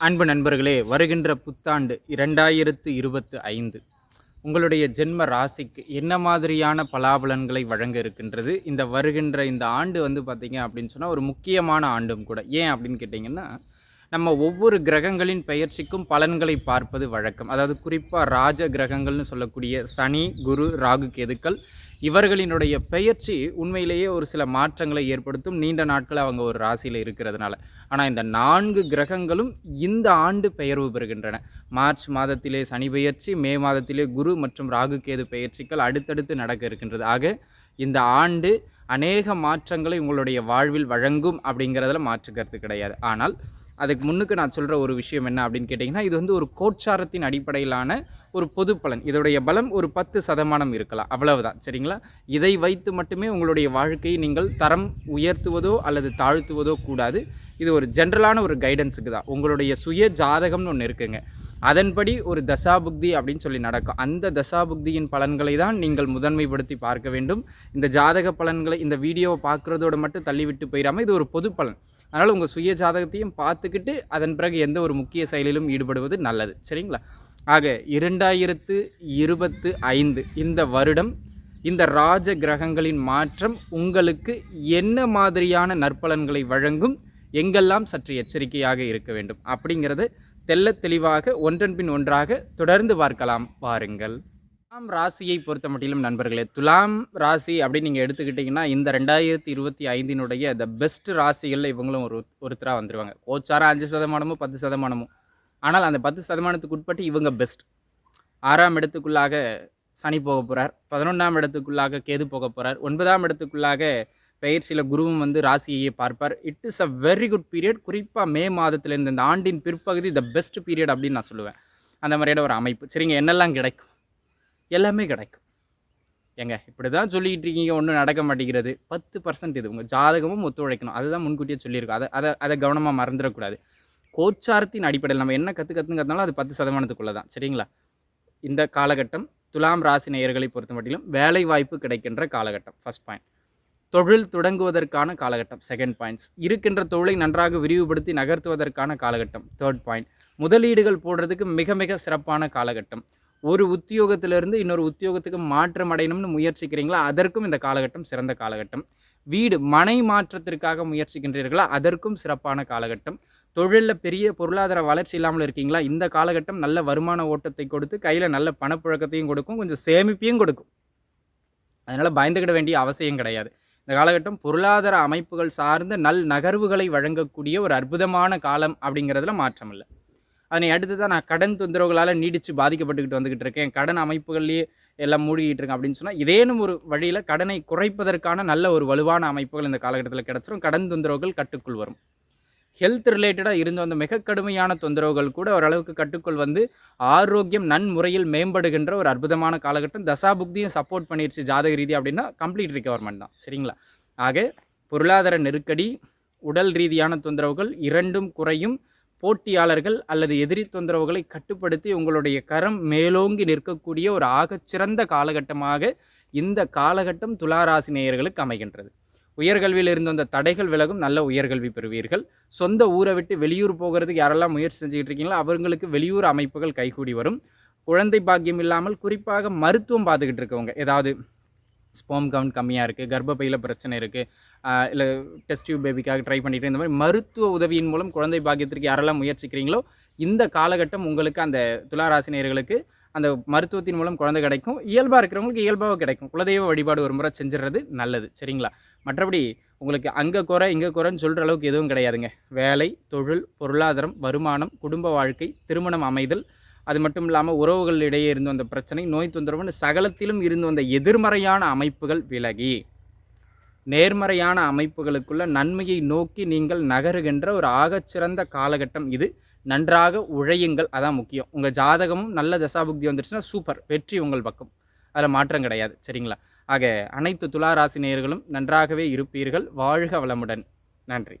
அன்பு நண்பர்களே வருகின்ற புத்தாண்டு இரண்டாயிரத்து இருபத்து ஐந்து. உங்களுடைய ஜென்ம ராசிக்கு என்ன மாதிரியான பலாபலன்களை வழங்க இருக்கின்றது? இந்த வருகின்ற இந்த ஆண்டு வந்து பார்த்திங்க அப்படின்னு சொன்னால் ஒரு முக்கியமான ஆண்டும் கூட. ஏன் அப்படின்னு கேட்டிங்கன்னா நம்ம ஒவ்வொரு கிரகங்களின் பெயர்ச்சிக்கும் பலன்களை பார்ப்பது வழக்கம். அதாவது குறிப்பாக ராஜ கிரகங்கள்னு சொல்லக்கூடிய சனி குரு ராகு கேதுக்கள் இவர்களினுடைய பெயர்ச்சி உண்மையிலேயே ஒரு சில மாற்றங்களை ஏற்படுத்தும். நீண்ட நாட்கள் அவங்க ஒரு ராசியில் இருக்கிறதுனால. ஆனால் இந்த நான்கு கிரகங்களும் இந்த ஆண்டு பெயர்வு பெறுகின்றன. மார்ச் மாதத்திலே சனி பெயர்ச்சி மே மாதத்திலே குரு மற்றும் ராகு கேது பெயர்ச்சிகள் அடுத்தடுத்து நடக்க இருக்கின்றது. ஆக இந்த ஆண்டு அநேக மாற்றங்களை உங்களுடைய வாழ்வில் வழங்கும் அப்படிங்கிறதுல மாற்று கருத்து கிடையாது. ஆனால் அதுக்கு முன்னுக்கு நான் சொல்கிற ஒரு விஷயம் என்ன அப்படின்னு கேட்டிங்கன்னா இது வந்து ஒரு கோட்சாரத்தின் அடிப்படையிலான ஒரு பொது பலன். இதோடைய பலம் ஒரு பத்து சதமானம் இருக்கலாம். அவ்வளவுதான். சரிங்களா? இதை வைத்து மட்டுமே உங்களுடைய வாழ்க்கையை நீங்கள் தரம் உயர்த்துவதோ அல்லது தாழ்த்துவதோ கூடாது. இது ஒரு ஜென்ரலான ஒரு கைடன்ஸுக்கு தான். உங்களுடைய சுய ஜாதகம்னு ஒன்று இருக்குங்க. அதன்படி ஒரு தசாபுக்தி அப்படின்னு சொல்லி நடக்கும். அந்த தசாபுக்தியின் பலன்களை தான் நீங்கள் முதன்மைப்படுத்தி பார்க்க வேண்டும். இந்த ஜாதக பலன்களை இந்த வீடியோவை பார்க்குறதோட மட்டும் தள்ளிவிட்டு போயிடாமல் இது ஒரு பொது பலன். அதனால் உங்கள் சுய ஜாதகத்தையும் பார்த்துக்கிட்டு அதன் பிறகு எந்த ஒரு முக்கிய செயலிலும் ஈடுபடுவது நல்லது. சரிங்களா? ஆக இரண்டாயிரத்து இருபத்து ஐந்து இந்த வருடம் இந்த ராஜ கிரகங்களின் மாற்றம் உங்களுக்கு என்ன மாதிரியான நற்பலன்களை வழங்கும் எங்கெல்லாம் சற்று எச்சரிக்கையாக இருக்க வேண்டும் அப்படிங்கிறது தெல்ல தெளிவாக ஒன்றன் பின் ஒன்றாக தொடர்ந்து பார்க்கலாம். பாருங்கள் துலாம் ராசியை பொறுத்த மட்டிலும் நண்பர்களே துலாம் ராசி அப்படின்னு நீங்கள் எடுத்துக்கிட்டிங்கன்னா இந்த ரெண்டாயிரத்தி இருபத்தி ஐந்தினுடைய த பெஸ்ட் ராசிகளில் இவங்களும் ஒரு ஒருத்தராக வந்துடுவாங்க கோச்சாரம் அஞ்சு சதமானமும் பத்து சதமானமும். ஆனால் அந்த பத்து சதமானத்துக்கு உட்பட்டு இவங்க பெஸ்ட் ஆறாம் இடத்துக்குள்ளாக சனி போக போகிறார் பதினொன்றாம் இடத்துக்குள்ளாக கேது போக போகிறார் ஒன்பதாம் இடத்துக்குள்ளாக பெயர்ச்சியில் குருவும் வந்து ராசியையே பார்ப்பார். It is a very good period குறிப்பாக மே மாதத்துலேருந்து இந்த ஆண்டின் பிற்பகுதி த பெஸ்ட் பீரியட் அப்படின்னு நான் சொல்லுவேன். அந்த மாதிரியான ஒரு அமைப்பு. சரிங்க என்னெல்லாம் கிடைக்கும்? எல்லாமே கிடைக்கும். ஏங்க இப்படி தான் சொல்லிக்கிட்டு இருக்கீங்க ஒன்றும் நடக்க மாட்டேங்கிறது. பத்து பர்சன்ட் இது. உங்கள் ஜாதகமும் ஒத்துழைக்கணும். அதுதான் முன்கூட்டியே சொல்லியிருக்கோம். அதை அதை அதை கவனமாக மறந்துடக்கூடாது. கோச்சாரத்தின் அடிப்படையில் நம்ம என்ன கற்று கற்றுங்கிறதுனால அது பத்து சதமானத்துக்குள்ளே தான். சரிங்களா? இந்த காலகட்டம் துலாம் ராசி நேயர்களை பொறுத்த மட்டிலும் வேலை வாய்ப்பு கிடைக்கின்ற காலகட்டம். ஃபஸ்ட் பாயிண்ட் தொழில் தொடங்குவதற்கான காலகட்டம். செகண்ட் பாயிண்ட்ஸ் இருக்கின்ற தொழிலை நன்றாக விரிவுபடுத்தி நகர்த்துவதற்கான காலகட்டம். தேர்ட் பாயிண்ட் முதலீடுகள் போடுறதுக்கு மிக மிக சிறப்பான காலகட்டம். ஒரு உத்தியோகத்திலிருந்து இன்னொரு உத்தியோகத்துக்கு மாற்றம் அடையணும்னு முயற்சிக்கிறீங்களா? அதற்கும் இந்த காலகட்டம் சிறந்த காலகட்டம். வீடு மனை மாற்றத்திற்காக முயற்சிக்கின்றீர்களா? அதற்கும் சிறப்பான காலகட்டம். தொழிலில் பெரிய பொருளாதார வளர்ச்சி இல்லாமல் இருக்கீங்களா? இந்த காலகட்டம் நல்ல வருமான ஓட்டத்தை கொடுத்து கையில் நல்ல பணப்புழக்கத்தையும் கொடுக்கும் கொஞ்சம் சேமிப்பையும் கொடுக்கும். அதனால் பயந்துக்கிட வேண்டிய அவசியம் கிடையாது. இந்த காலகட்டம் பொருளாதார அமைப்புகள் சார்ந்த நல் நகர்வுகளை வழங்கக்கூடிய ஒரு அற்புதமான காலம் அப்படிங்கிறதுல மாற்றம் இல்லை. அதனை அடுத்து தான் நான் கடன் தொந்தரவுகளால் நீடித்து பாதிக்கப்பட்டுக்கிட்டு வந்துக்கிட்டு இருக்கேன். கடன் அமைப்புகள்லேயே எல்லாம் மூழ்கிட்டு இருக்கேன் அப்படின்னு சொன்னால் இதேனும் ஒரு வழியில் கடனை குறைப்பதற்கான நல்ல ஒரு வலுவான அமைப்புகள் இந்த காலகட்டத்தில் கிடச்சிரும். கடன் தொந்தரவுகள் கட்டுக்குள் வரும். ஹெல்த் ரிலேட்டடாக இருந்த அந்த மிக கடுமையான தொந்தரவுகள் கூட ஓரளவுக்கு கட்டுக்குள் வந்து ஆரோக்கியம் நன்முறையில் மேம்படுகின்ற ஒரு அற்புதமான காலகட்டம். தசாபுக்தியும் சப்போர்ட் பண்ணிடுச்சு ஜாதக ரீதி அப்படின்னா கம்ப்ளீட் ரிகவர்மெண்ட் தான். சரிங்களா? ஆக பொருளாதார நெருக்கடி உடல் ரீதியான தொந்தரவுகள் இரண்டும் குறையும். போட்டியாளர்கள் அல்லது எதிரி தொந்தரவுகளை கட்டுப்படுத்தி உங்களுடைய கரம் மேலோங்கி நிற்கக்கூடிய ஒரு ஆகச்சிறந்த காலகட்டமாக இந்த காலகட்டம் துளாராசி நேயர்களுக்கு அமைகின்றது. உயர்கல்வியில் இருந்து வந்த தடைகள் விலகும் நல்ல உயர்கல்வி பெறுவீர்கள். சொந்த ஊரை விட்டு வெளியூர் போகிறதுக்கு யாரெல்லாம் முயற்சி செஞ்சுக்கிட்டு இருக்கீங்களோ அவர்களுக்கு வெளியூர் அமைப்புகள் கைகூடி வரும். குழந்தை பாக்கியம் இல்லாமல் குறிப்பாக மருத்துவம் பார்த்துக்கிட்டு இருக்கவங்க ஏதாவது ஸ்போம் கவுண்ட் கம்மியாக இருக்குது கர்ப்பப்பையில் பிரச்சனை இருக்குது இல்லை டெஸ்ட் டியூப் பேபிக்காக ட்ரை பண்ணிட்டு இந்த மாதிரி மருத்துவ உதவியின் மூலம் குழந்தை பாக்கியத்திற்கு யாரெல்லாம் முயற்சிக்கிறீங்களோ இந்த காலகட்டம் உங்களுக்கு அந்த துளாராசினியர்களுக்கு அந்த மருத்துவத்தின் மூலம் குழந்தை கிடைக்கும். இயல்பாக இருக்கிறவங்களுக்கு இயல்பாக கிடைக்கும். குலதெய்வ வழிபாடு ஒரு முறை செஞ்சிடுறது நல்லது சரிங்களா? மற்றபடி உங்களுக்கு அங்கே குறை இங்கே குறைன்னு சொல்கிற அளவுக்கு எதுவும் கிடையாதுங்க. வேலை தொழில் பொருளாதாரம் வருமானம் குடும்ப வாழ்க்கை திருமணம் அமைதல் அது மட்டும் இல்லாமல் உறவுகள் இடையே இருந்து வந்த பிரச்சனை நோய் தொந்தரவுன்னு சகலத்திலும் இருந்து வந்த எதிர்மறையான அமைப்புகள் விலகி. நேர்மறையான அமைப்புகளுக்குள்ள நன்மையை நோக்கி நீங்கள் நகருகின்ற ஒரு ஆகச்சிறந்த காலகட்டம் இது. நன்றாக உழையுங்கள் அதான் முக்கியம். உங்கள் ஜாதகமும் நல்ல தசாபுக்தி வந்துருச்சுன்னா சூப்பர் வெற்றி உங்கள் பக்கம். அதில் மாற்றம் கிடையாது சரிங்களா? ஆக அனைத்து துளாராசி நேயர்களும் நன்றாகவே இருப்பீர்கள். வாழ்க வளமுடன். நன்றி.